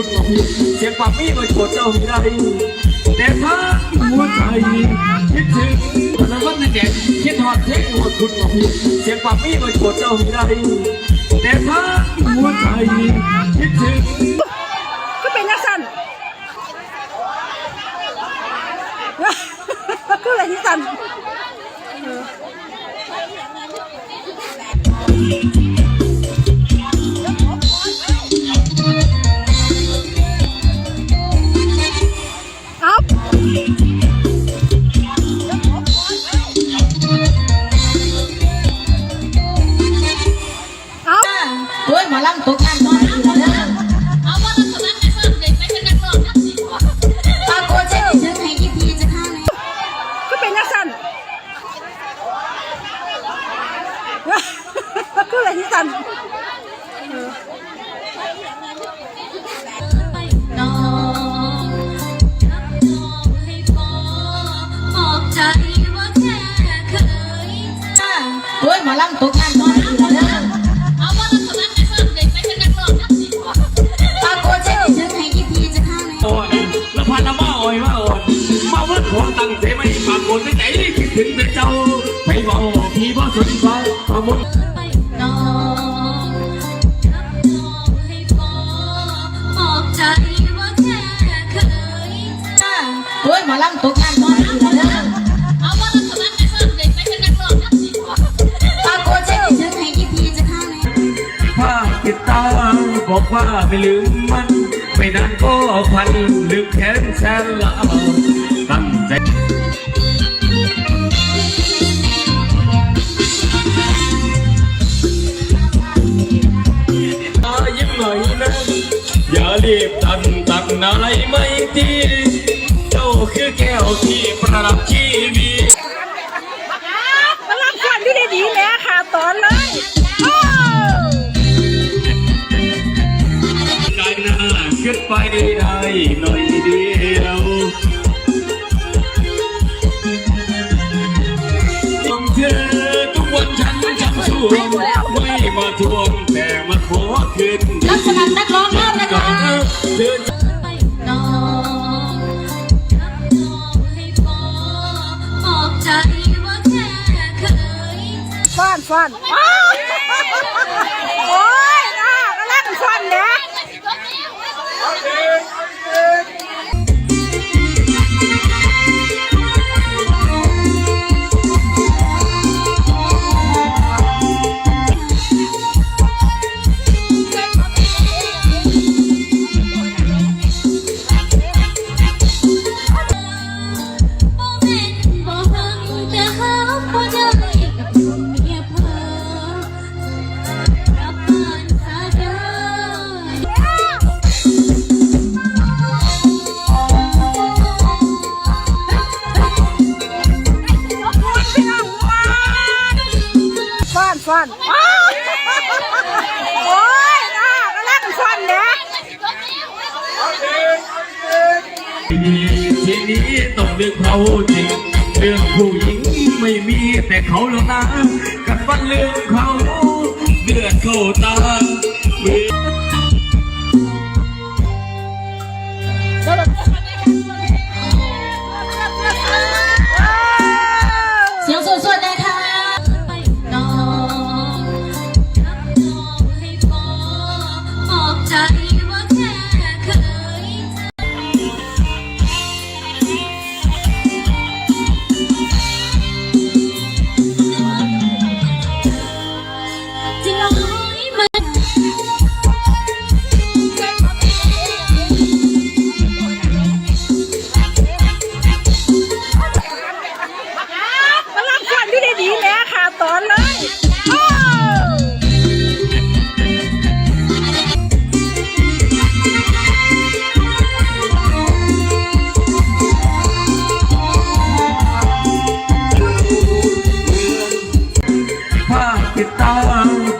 คุณของพี่เสียงปากพี่มันโกรธเจ้าไม่แต่ถ้าหัวใจคิดถึงวันนั้วันแดดคิดทอดเพลงหัวคุณของพี่เสียงปากพี่มันโกรธเจ้าไม่แต่ถ้าหัวใจคิดถึงก็เป็นนักสั่นก็เลยที่สั่น มอลำตกงานตอนนี้แล้วเด้อเอาว่าเราสมัครไปเพิ่มเด็กไปเป็นนักร้องนักศิลป์ปรากฏเช่นถึงให้ยี่พีจะฆ่าเลยอ่อนแล้วพันละมาอ่อยมาอ่อนมาเมื่อขอตั้งใจไม่ปากโกนใจคิดถึงแต่เจ้าไปบอกพี่บ่สนใจมามุนน้องรับน้องให้พอบอกใจว่าแค่เคยเจอโอ้ยมอลำตกงานตอนนี้ อกว่าไม่ลืมมัน ไม่นานก็พันลึกแขนแสนละตั้งใจอายิ้มหน่อยนะอย่ารีบตันตังอะไรไม่ทีเจ้าคือแก้วที่ประดับชีวิตมารับควันที่ได้ดีแม่ขาตอนเลย ขึ้นไปได้หน่อยเดียวมองเธอทุกวันฉันจำช่วงไม่มาทวงแต่มาขอคืนรับสมัครนักร้องแล้วนะก่อคะนเธอน้องรับน้องให้พอบอกใจว่าแค่เคยเจอฟันฟันอ้า ฟันฟันอ้าวโอ้ยน่ากำลังฟันเนี่ยทีนี้ต้องเรื่องเขาจริงเรื่องผู้หญิงไม่มีแต่เขาแล้วนะกับฟันเรื่องเขาเดือดเข้าตา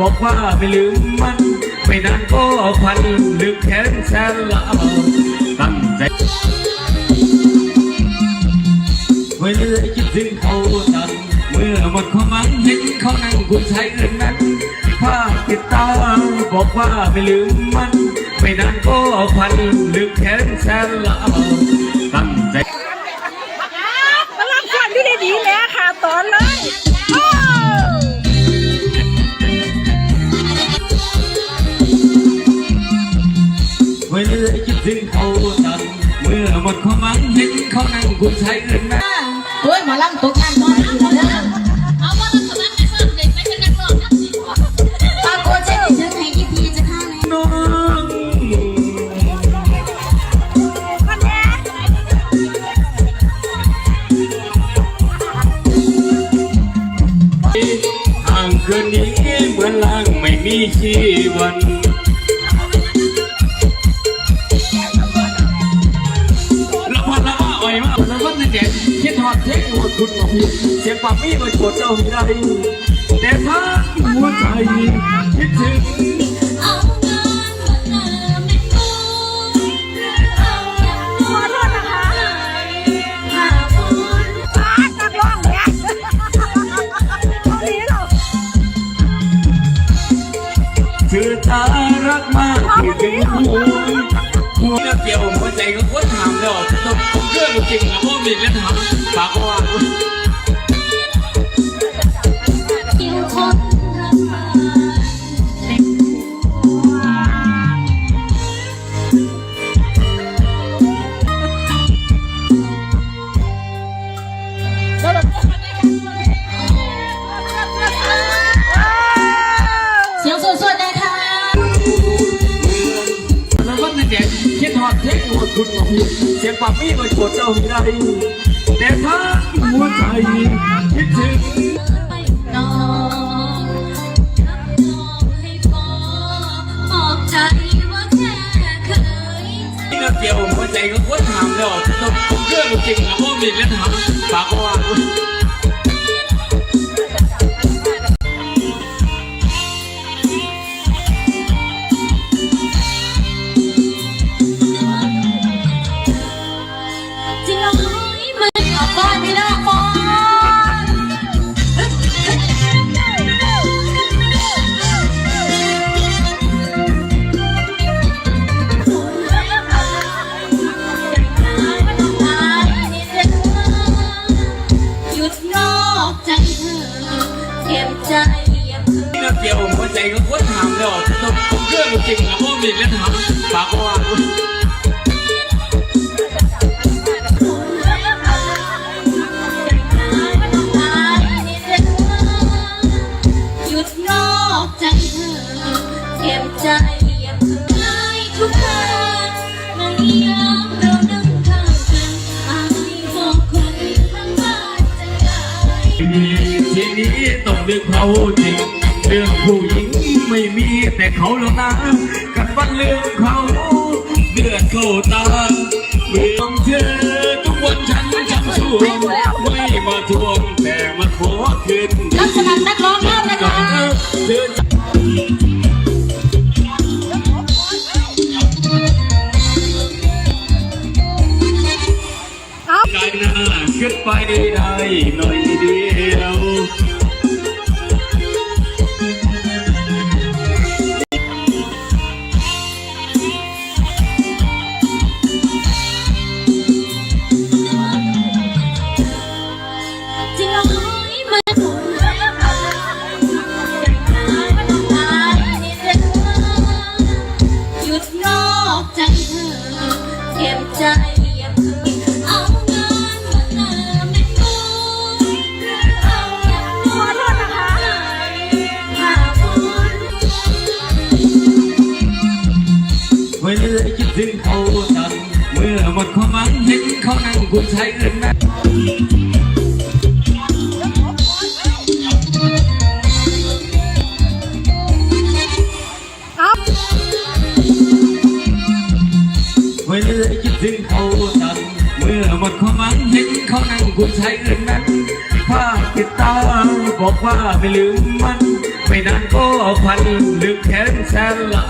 บอกว่าไม่ลืมมัน ไม่นานก็พันลึกแขนแสนละตั้งใจเมื่อคิดถึงเขาตันเมื่อหมดความหวังเห็นเขานั่งคุณชายอื่นนั้นภาพติดตาบอกว่าไม่ลืมมัน ไม่นานก็พันลึกแขนแสนละตั้งใจกำลังส่วนที่ได้ดีแล้วค่ะตอน เมื่อหมดข้อมังเห็นเขานั่งคุณชายอื่นนะโอ้ยหมอลำตกงานตอนเด้อเอาว่าเราสมัครไปสมัครเด็กไปเป็นนักร้องนักสิปรากฏเช็คเชิญให้กี่ทีจะเข้าไหมน้องคนแน่ห่างคืนนี้เหมือนล่างไม่มีชีวัน หอดหมดคุณของพี่เสียงปากพี่มันโกรเจ้าไม่ได้แต่ถ้าหัวใจคิดถึงเอขอโทษนะคะปากกัดร้องเนี่ยเขาดีหรอเธอตารักมากที่ถึงหูหัวเกี่ยวหัวใจก็ควรถามแล้วต้องเรื่องจริงนะพ่อมีเรื่องถามปากว่า คุณของพี่เสียงปากพี่มันโกดเจ้าไม่ได้แต่ถ้าหัวใจคิดถึงไปนอนรับองให้พอบอกใจว่าแค่เคยเรื่องเกี่ยวหัวใจก็ควรถามแล้วต้องเรื่องจริงนะพ่อมีเรื่องถามปากว่า รื่องจริงนะพ่อมีเรื่องถามปากว่าใจเธอเก็บใจอย่าเพิ่งไล่ทุกทางในยามเรานั่งข้างกันอายบอกคนข้งบ้านจะได้ทีนี้ต้องเรื่องเขาจริง เรื่องผู้หญิงไม่มีแต่เขาแล้วนะกันวันเรื่องเขาเดือดเข้าตาเมื่อเธอทุกวันฉันจำช่วงไม่มาทวงแต่มาขอคืนรับสมัครนักร้องแล้วนะคะเธอใจหน้าขึ้นไปได้หน่อย ถึงเขาตันเมื่อหมดความหวังเห็นเขานั่งคุณชายอื่นนะเอาไว้เลยคิดถึงเขาตันเมื่อหมดความหวังเห็นเขานั่งคุณชายอื่นนั้นภาพติดตาบอกว่าไม่ลืมมัน ไม่นานก็พันลึกแขนแสนละ